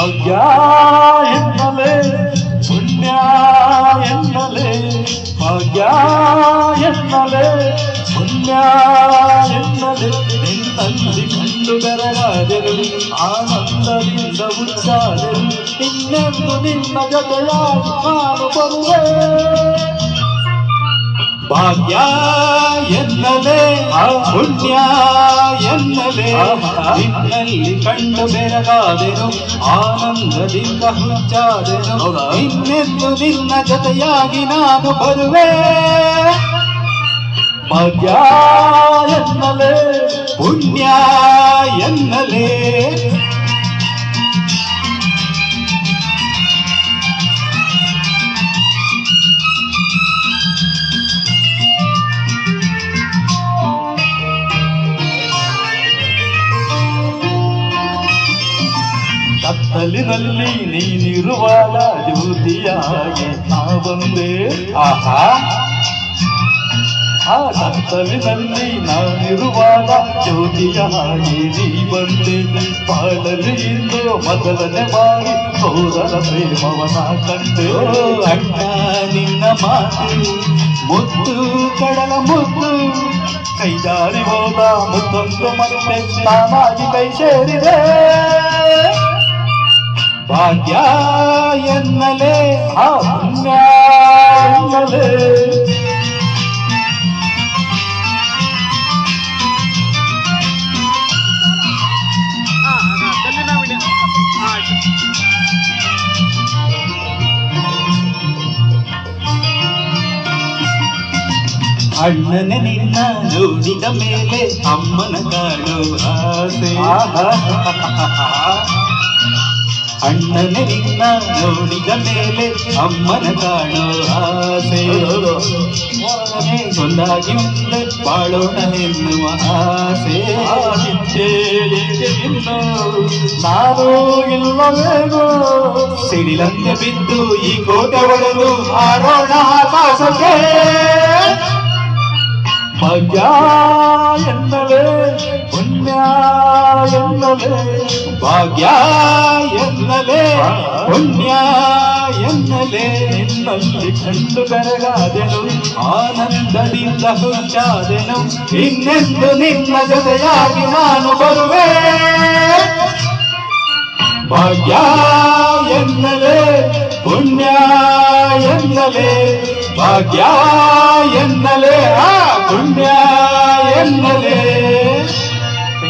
ಭಾಗ್ಯ ಎನ್ನಲೆ ಪುಣ್ಯ ಎನ್ನಲೆ ಭಾಗ್ಯ ಎನ್ನಲೆ ಪುಣ್ಯ ಎನ್ನಲೆ ನಿನ್ನಲ್ಲಿ ಕಂಡು ಬೆರಗಾದರು ಆನಂದದಿಂದ ಉಚ್ಚಾದರು ಇನ್ನೆಂದು ನಿನ್ನ ಜೊತೆಯಾಗಿ ನಾನು ಬರುವೆ ಭಾಗ್ಯ ಎನ್ನಲೆ ಪುಣ್ಯ ಎನ್ನಲೆ ನಿನ್ನಲ್ಲಿ ಕಂಡು ಬೆರಗಾದೆನು ಆನಂದದಿಂದ ಹುಚ್ಚಾದೆನು. ಇನ್ನೆಂದು ನಿನ್ನ ಜೊತೆಯಾಗಿ ನಾನು ಬರುವೆ. ಭಾಗ್ಯ ಎನ್ನಲೇ ಪುಣ್ಯ ಎನ್ನಲೆ. ಕತ್ತಲಿನಲ್ಲಿ ನೀನಿರುವ ಜ್ಯೋತಿಯಾಗಿ ನಾ ಬಂದೆ. ಆಹಾ. ಆ ಕತ್ತಲಿನಲ್ಲಿ ನಾನಿರುವಾಗ ಜ್ಯೋತಿಯಾಗಿ ನೀ ಬಂದೆ. ಬಾಳಲಿ ಇಂದು ಮೊದಲನೇ ಬಾರಿ ಸೋದರ ಪ್ರೇಮವನ ಕಂಡೆ. ಅಣ್ಣ, ನಿನ್ನ ಮಾತು ಮುತ್ತು, ಕಡಲ ಮುತ್ತು. ಕೈ ಜಾರಿ ಹೋದ ಮುತ್ತೊಂದು ಮತ್ತೆ ತಾನಾಗಿ ಕೈ ಸೇರಿದೆ. ಭಾಗ್ಯ ಎನ್ನಲೆ ಆ ಪುಣ್ಯ ಎನ್ನಲೆ ಹಾ ಕಲ್ಲಿನ ವಿಡಿಯೋ ಆಯ್ತು ಅಣ್ಣನ ನಿನ್ನ ನೋಡಿದ ಮೇಲೆ ಅಮ್ಮನ ಕಾಡು ಆಸೆ ಅಣ್ಣನ ನಿನ್ನ ನೋಡಿದ ಮೇಲೆ ಅಮ್ಮನ ಕಾಡು ಆಸೆ ಮನೆ ಒಂದಾಗಿ ಮುಂದೆ ಬಾಳೋಣ ಎನ್ನುವ ಆಸೆ ಆದಿತ್ಯ ಇನ್ನು ನಾನು ಇಲ್ಲವೇನೋ ಸಿಡಿಲಂತೆ ಬಿದ್ದು ಈ ಕೋಟೆ ಒಡೆದು ಹಾರೋಣ ಆಕಾಶಕ್ಕೆ ಭಾಗ್ಯ ಭಾಗ್ಯ ಎನ್ನಲೆ ಪುಣ್ಯ ಎನ್ನಲೆ ನಿನ್ನಲ್ಲಿ ಕಂಡು ಬೆರಗಾದೆನು, ಆನಂದದಿಂದ ಹುಚ್ಚಾದೆನು ಇನ್ನೆಂದು ನಿನ್ನ ಜೊತೆಯಾಗಿ ನಾನು ಬರುವೆ. ಭಾಗ್ಯ ಎನ್ನಲೆ ಪುಣ್ಯ ಎನ್ನಲೆ ಭಾಗ್ಯ ಎನ್ನಲೆ ಆ ಪುಣ್ಯ ಎನ್ನಲೆ